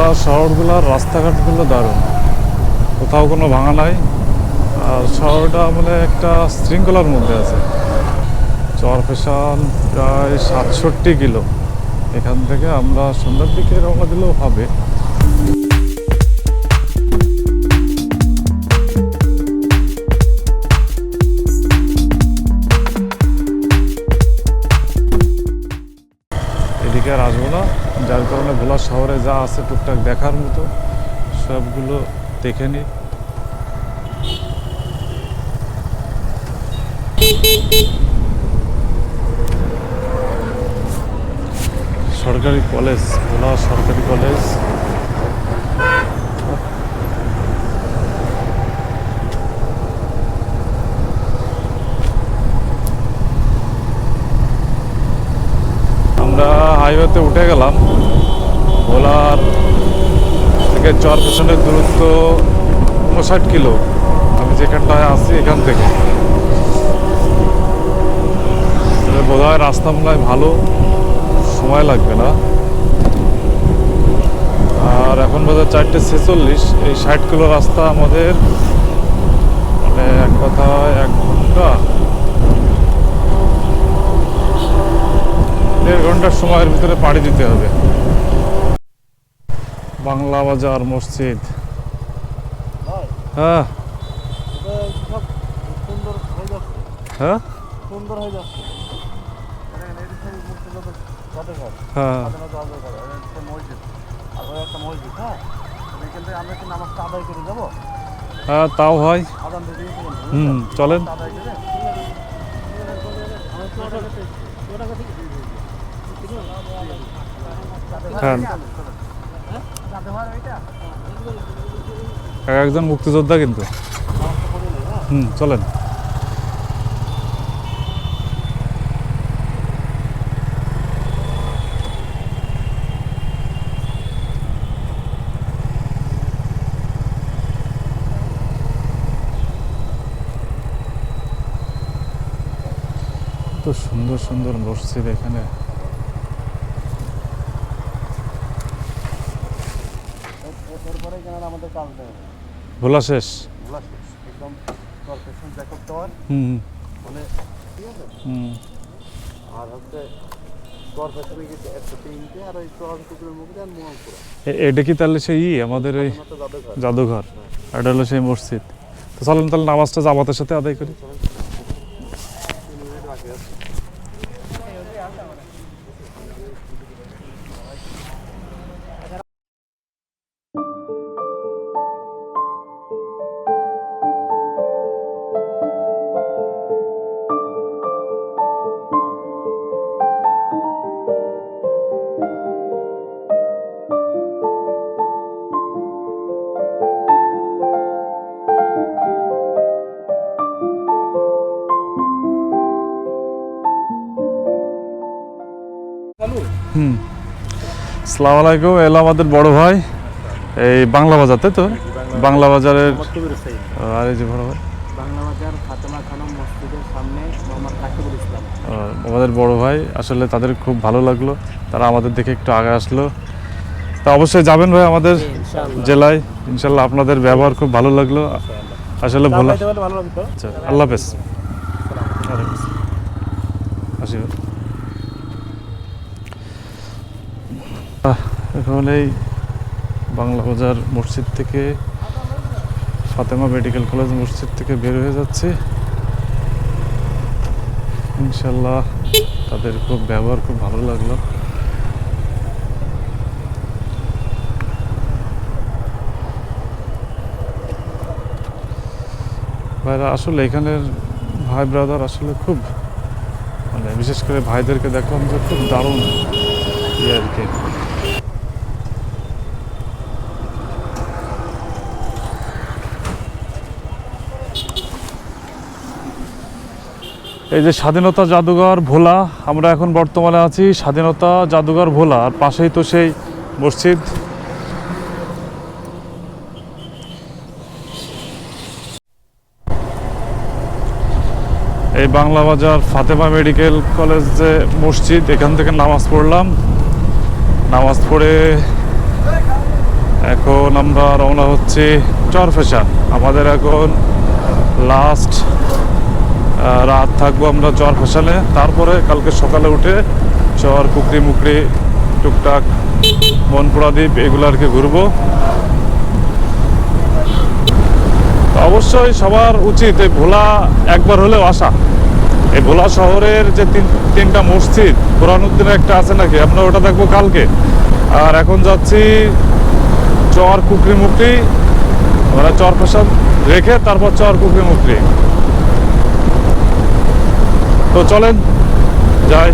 ভোলা শহরগুলোর রাস্তাঘাটগুলো দারুণ। কোথাও কোনো ভাঙা নাই। আর শহরটা মানে একটা শৃঙ্খলার মধ্যে আছে। চরফেশান প্রায় সাতষট্টি কিলো। এখান থেকে আমরা সন্ধ্যার দিকে রওনা দিলেও হবে। শহরে যা আছে টুকটাক দেখার মতো, সবগুলো দেখে নিই সরকারি কলেজ, ভোলা সরকারি কলেজ। আমরা হাইওয়েতে উঠে গেলাম। ভোলার থেকে চর পেছনের দূরত্ব উনষাট কিলো। আমি যেখানটায় আসি এখান থেকে। বোধ হয় রাস্তা মনে হয় ভালো। সময় লাগবে না। আর এখন বোধ হয় চারটে ছেচল্লিশ। এই ষাট কিলো রাস্তা আমাদের মানে এক কথায় এক ঘণ্টা দেড় ঘণ্টার সময়ের ভিতরে পাড়ি দিতে হবে বাংলা বাজার মসজিদ হয় হ্যাঁ এটা সব সুন্দর হয়ে যাচ্ছে হ্যাঁ সুন্দর হয়ে যাচ্ছে দেখেন, এই দিকে মসজিদ হলো জাদুঘর, হ্যাঁ স্বাধীনতা জাদুঘর, এটা হচ্ছে মসজিদ। আর ওই একটা মসজিদ, হ্যাঁ? এখান থেকে আমরা নামাজটা আদায় করে যাব? হ্যাঁ তাও হয়। আজান দিয়ে দিয়েছে কিন্তু, হুম বুঝলেন? চলেন। হ্যাঁ। একজন মুক্তিযোদ্ধা কিন্তু? হুম চলেন সুন্দর সুন্দর মসজিদ এখানে এখানে আমাদের কাজ ভোলা শেষ? ভোলা শেষ। একদম জ্যাকব টাওয়ার হুম মানে ঠিক আছে? হুম। আর হচ্ছে এটা কি তাহলে সেই আমাদের ওই জাদুঘর। জাদুঘর? এটা হলো সেই মসজিদ। তো চলেন তাহলে নামাজটা জামাতের সাথে আদায় করি। হুম। সালাম আলাইকুম এলো আমাদের বড় ভাই। এই বাংলা বাজার তাই তো? বাংলা বাজারের আর এই যে বড় ভাই। আমাদের বড় ভাই আসলে তাদের খুব ভালো লাগল। তারা আমাদের দেখে একটু আগে আসলো। তা অবশ্যই যাবেন ভাই আমাদের জেলায়। ইনশাল্লাহ আপনাদের ব্যবহার খুব ভালো লাগল। আসলে ভোলা ভালো আচ্ছা আল্লাহ হাফেজ। আসি ভাই। আহ, এখন এই বাংলা বাজার মসজিদ থেকে ফাতেমা মেডিকেল কলেজ মসজিদ থেকে বের হয়ে যাচ্ছে। ইনশাল্লাহ তাদের খুব ব্যবহার খুব ভালো লাগল। ভাইরা, আসলে এখানের ভাই ব্রাদার আসলে খুব মানে বিশেষ করে ভাইদেরকে দেখলাম যে খুব দারুণ ইয়ে আর কি। এই যে স্বাধীনতা জাদুঘর ভোলা, আমরা এখন বর্তমানে আছি স্বাধীনতা জাদুঘর ভোলা, আর পাশেই তো সেই মসজিদ। এই বাংলা বাজার ফাতেমা মেডিকেল কলেজ যে মসজিদ, এখান থেকে নামাজ পড়লাম। নামাজ পড়ে এখন আমরা রওনা হচ্ছি চরফেশান। আমাদের এখন লাস্ট রাত থাকব আমরা চর ফেশানে তারপরে কালকে সকালে উঠে চর কুকরি মুকরি, টুকটাক বনপুরা দ্বীপ এগুলো আর কি ঘুরবো। অবশ্যই সবার উচিত এই ভোলা একবার হলেও আসা। এই ভোলা শহরের যে তিন, তিনটা মসজিদ কোরআনুদ্দিনের একটা আছে নাকি? আমরা ওটা দেখব কালকে। আর এখন যাচ্ছি চর, কুকরি মুকরি আমরা চর ফেশান রেখে তারপর চর, কুকরি মুকরি। তো চলেন যাই।